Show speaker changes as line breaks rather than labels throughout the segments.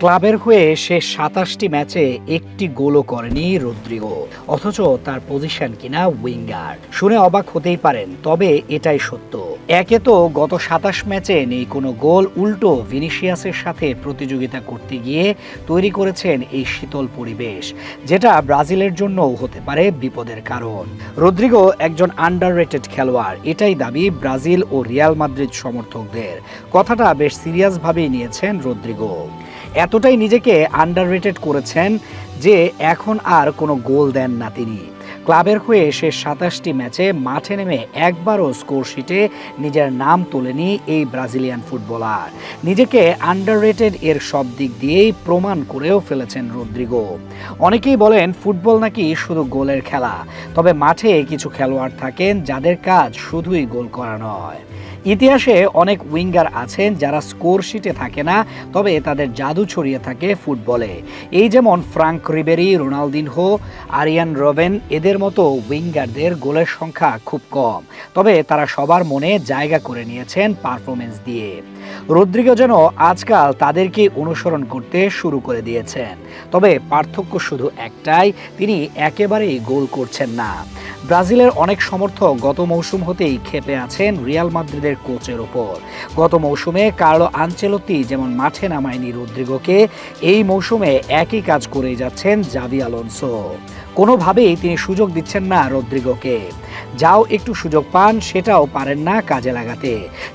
ক্লাবের হয়ে সে সাতাশটি ম্যাচে একটি গোলও করেনি রদ্রিগো, অথচ তার পজিশন কিনা উইঙ্গার। শুনে অবাক হতেই পারেন, তবে এটাই সত্য। একে তো গত সাতাশ ম্যাচে নেই কোনো গোল, উল্টো ভিনিসিয়াসের সাথে প্রতিযোগিতা করতে গিয়ে তৈরি করেছেন এই শীতল পরিবেশ, যেটা ব্রাজিলের জন্যও হতে পারে বিপদের কারণ। রদ্রিগো একজন আন্ডার খেলোয়াড়, এটাই দাবি ব্রাজিল ও রিয়াল মাদ্রিদ সমর্থকদের। কথাটা বেশ সিরিয়াসভাবেই নিয়েছেন রদ্রিগো। এতটাই নিজেকে আন্ডার করেছেন যে এখন আর কোনো গোল দেন না তিনি। ক্লাবের হয়ে সে সাতাশটি ম্যাচে মাঠে নেমে একবারও স্কোর শিটে নিজের নাম তোলেনি এই ব্রাজিলিয়ান ফুটবলার। নিজেকে আন্ডার এর সব দিক দিয়েই প্রমাণ করেও ফেলেছেন রদ্রিগো। অনেকেই বলেন ফুটবল নাকি শুধু গোলের খেলা, তবে মাঠে কিছু খেলোয়াড় থাকেন যাদের কাজ শুধুই গোল করা নয়। ইতিহাসে অনেক উইঙ্গার আছেন যারা স্কোর শিটে থাকে না, তবে তাদের জাদু ছড়িয়ে থাকে ফুটবলে। এই যেমন Franck Ribery, Ronaldinho, Arjen Robben, এদের মতো উইঙ্গারদের গোলের সংখ্যা খুব কম, তবে তারা সবার মনে জায়গা করে নিয়েছেন পারফরমেন্স দিয়ে। রদ্রিগো যেন আজকাল তাদেরকে অনুসরণ করতে শুরু করে দিয়েছেন তবে পার্থক্য শুধু একটাই, তিনি একেবারেই গোল করছেন না। ব্রাজিলের অনেক সমর্থক গত মৌসুম হতেই ক্ষেপে আছেন রিয়াল মাদ্রিদের কোচের ওপর। গত মৌসুমে কার্লো আনচেলত্তি যেমন মাঠে নামায়নি রদ্রিগোকে, এই মৌসুমে একই কাজ করে যাচ্ছেন জাভি আলোনসো। কোনোভাবেই তিনি সুযোগ দিচ্ছেন না রদ্রিগোকে। যাও একটু সুযোগ পান, সেটাও পারেন না কাজে লাগাতে।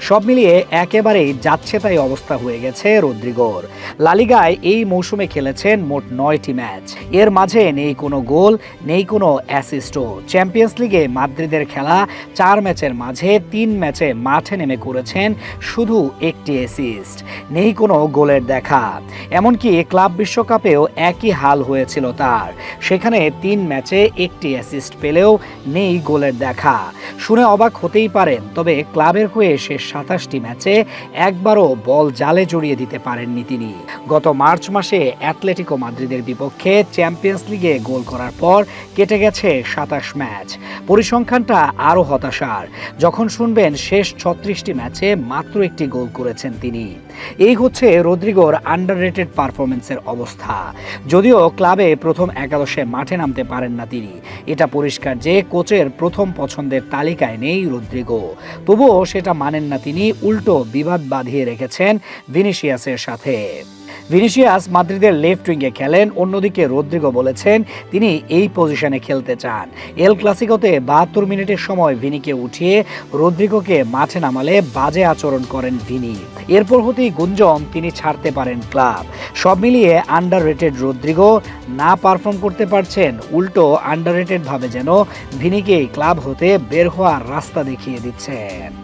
সব মিলিয়ে একেবারেই যাচ্ছে তাই অবস্থা হয়ে গেছে রদ্রিগোর। লালিগায় এই মৌসুমে খেলেছেন মোট নয়টি ম্যাচ। এর মাঝে নেই কোনো গোল, নেই কোনো অ্যাসিস্টও চ্যাম্পিয়ন্স লিগে মাদ্রিদের খেলা চার ম্যাচের মাঝে তিন ম্যাচে মাঠে নেমে করেছেন শুধু একটি অ্যাসিস্ট নেই কোনো গোলের দেখা। এমনকি ক্লাব বিশ্বকাপেও একই হাল হয়েছিল তার। সেখানে তিন ম্যাচে একটি অ্যাসিস্ট পেলেও নেই গোলের দেখা। শুনে অবাক হতেই পারেন, তবে ক্লাবের হয়ে শেষ সাতাশটি ম্যাচে একবারও বল জালে জড়িয়ে দিতে পারেননি তিনি। গত মার্চ মাসে অ্যাথলেটিকো মাদ্রিদের বিপক্ষে চ্যাম্পিয়ন্স লিগে গোল করার পর কেটে গেছে সাতাশ ম্যাচ। পরিসংখ্যানটা আরও হতাশার। যখন শুনবেন শেষ ছত্রিশটি ম্যাচে মাত্র একটি গোল করেছেন তিনি। এই হচ্ছে রদ্রিগোর আন্ডার রেটেড পারফরমেন্সের অবস্থা। যদিও ক্লাবে প্রথম একাদশে মাঠে নামতে পারেন না তিনি। এটা পরিষ্কার যে কোচের প্রথম পছন্দের তালিকায় নেই রদ্রিগো। তবুও সেটা মানেন না তিনি, উল্টো বিবাদ বাঁধিয়ে রেখেছেন ভিনিসিয়াসের সাথে। ভিনিসিয়াস মাদ্রিদের লেফট উইংয়ে খেলেন, অন্যদিকে রদ্রিগো বলেছেন তিনি এই পজিশনে খেলতে চান। এল ক্লাসিকোতে বাহাত্তর মিনিটের সময় ভিনিকে উঠিয়ে রদ্রিগোকে মাঠে নামালে বাজে আচরণ করেন ভিনি। এরপর হতেই গুঞ্জন, তিনি ছাড়তে পারেন ক্লাব। সব মিলিয়ে আন্ডার রেটেড রদ্রিগো না পারফর্ম করতে পারছেন, উল্টো আন্ডার ভাবে যেন ভিনিকে ক্লাব হতে বের হওয়ার রাস্তা দেখিয়ে দিচ্ছেন।